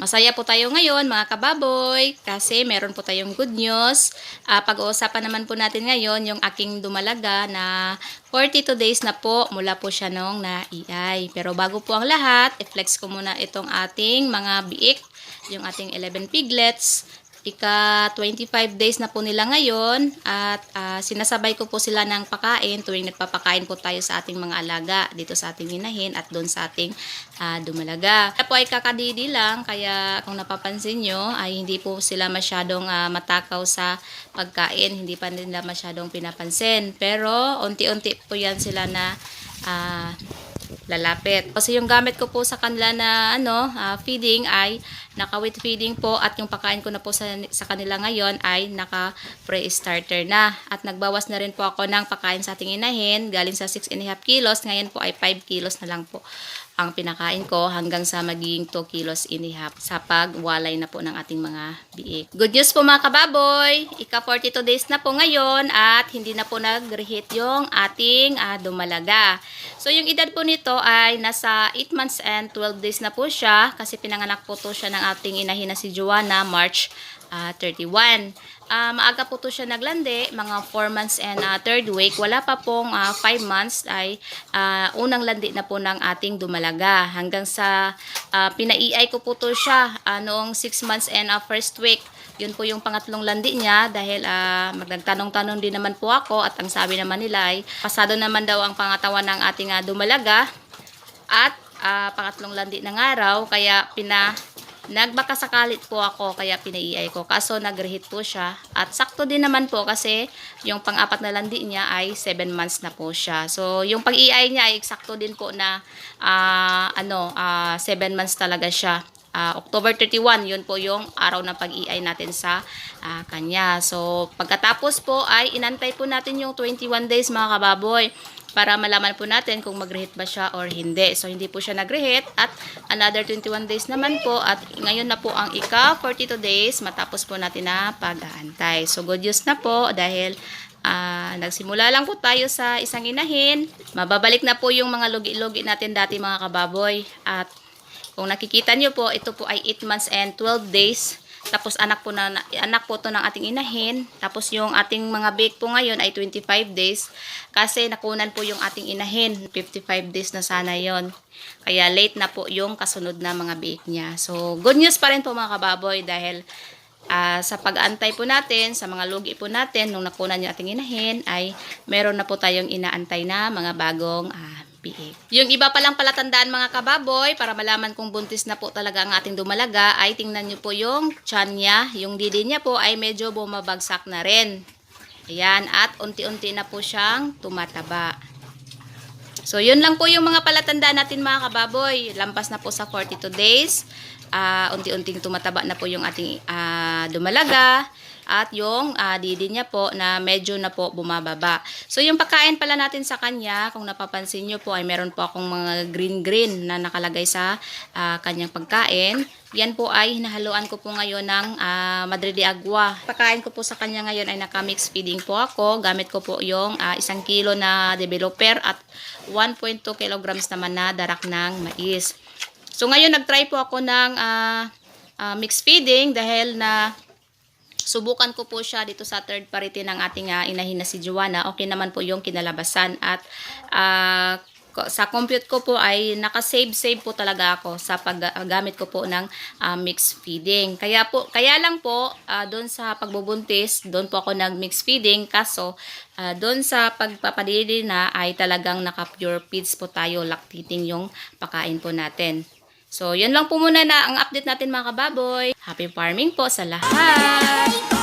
Masaya po tayo ngayon mga kababoy kasi meron po tayong good news. Ah, pag-uusapan naman po natin ngayon yung aking dumalaga na 42 days na po mula po siya nung na-EI. Pero bago po ang lahat, i-flex ko muna itong ating mga biik, yung ating 11 piglets. Ika 25 days na po nila ngayon at ah, sinasabay ko po sila ng pakain tuwing nagpapakain po tayo sa ating mga alaga dito sa ating inahin at doon sa ating ah, dumalaga. Kaya po ay kakadidi lang kaya kung napapansin nyo ay hindi po sila masyadong ah, matakaw sa pagkain, hindi pa nila masyadong pinapansin. Pero unti-unti po yan sila na ah, lalapit. Kasi yung gamit ko po sa kanila na ano, ah, feeding ay naka with feeding po at yung pagkain ko na po sa, sa kanila ngayon ay naka pre-starter na. At nagbawas na rin po ako ng pagkain sa ating inahin galing sa 6 and a half kilos. Ngayon po ay 5 kilos na lang po ang pinakain ko hanggang sa magiging 2 kilos and a half sa pagwalay na po ng ating mga biik. Good news po mga kababoy! Ika 42 days na po ngayon at hindi na po nag-reheat yung ating ah, dumalaga. So yung edad po nito ay nasa 8 months and 12 days na po siya kasi pinanganak po to siya ng ating inahin na si Joanna March ah, 31. Ah, maaga po to siya naglandi, mga 4 months and 3rd week. Wala pa pong 5 months ay ah, unang landi na po ng ating dumalaga. Hanggang sa ah, pinaiay ko po to siya ah, noong 6 months and 1st week. Yun po yung pangatlong landi niya dahil uh, magnagtanong-tanong din naman po ako at ang sabi naman nila ay pasado naman daw ang pangatawan ng ating ah, dumalaga at ah, pangatlong landi ng araw kaya pina Nagbakasakalit po ako kaya pinaiay ko. Kaso nag-reheat po siya. At sakto din naman po kasi yung pang-apat na landi niya ay 7 months na po siya. So yung pag-iay niya ay eksakto din po na ah, ano, 7 months talaga siya. Ah, October 31, yun po yung araw ng pag-iay natin sa ah, kanya. So pagkatapos po ay inantay po natin yung 21 days mga kababoy para malaman po natin kung mag-reheat ba siya or hindi. So, hindi po siya nag-reheat at another 21 days naman po at ngayon na po ang ika 42 days matapos po natin na pag-aantay. So, good news na po dahil ah, nagsimula lang po tayo sa isang inahin. Mababalik na po yung mga lugi-lugi natin dati mga kababoy at kung nakikita nyo po, ito po ay 8 months and 12 days. Tapos anak po na anak po to ng ating inahin. Tapos yung ating mga bake po ngayon ay 25 days kasi nakunan po yung ating inahin. 55 days na sana yon. Kaya late na po yung kasunod na mga bake niya. So good news pa rin po mga kababoy dahil ah, sa pag-antay po natin, sa mga lugi po natin, nung nakunan yung ating inahin, ay meron na po tayong inaantay na mga bagong ah, biik. Yung iba palang palatandaan mga kababoy, para malaman kung buntis na po talaga ang ating dumalaga, ay tingnan nyo po yung tiyan niya. Yung didi niya po ay medyo bumabagsak na rin. Ayan, at unti-unti na po siyang tumataba. So, yun lang po yung mga palatandaan natin mga kababoy. Lampas na po sa 42 days. Ah, unti-unting tumataba na po yung ating ah, dumalaga. At yung ah, didi niya po na medyo na po bumababa. So, yung pagkain pala natin sa kanya, kung napapansin nyo po ay meron po akong mga green-green na nakalagay sa ah, kanyang pagkain. Yan po ay hinahaluan ko po ngayon ng ah, Madre de Agua. Pagkain ko po sa kanya ngayon ay naka-mix feeding po ako. Gamit ko po yung ah, isang kilo na developer at 1.2 kilograms naman na darak ng mais. So ngayon nag-try po ako ng ah, ah, mix feeding dahil na subukan ko po siya dito sa third party ng ating ah, inahin na si Joanna. Okay naman po yung kinalabasan at ko- sa compute ko po ay naka-save-save po talaga ako sa paggamit ko po ng ah, mix feeding. Kaya po kaya lang po ah, doon sa pagbubuntis, doon po ako nag-mix feeding kaso ah, doon sa pagpapadili na ay talagang naka-pure feeds po tayo lactating yung pakain po natin. So, yun lang po muna na ang update natin mga kababoy. Happy farming po sa lahat!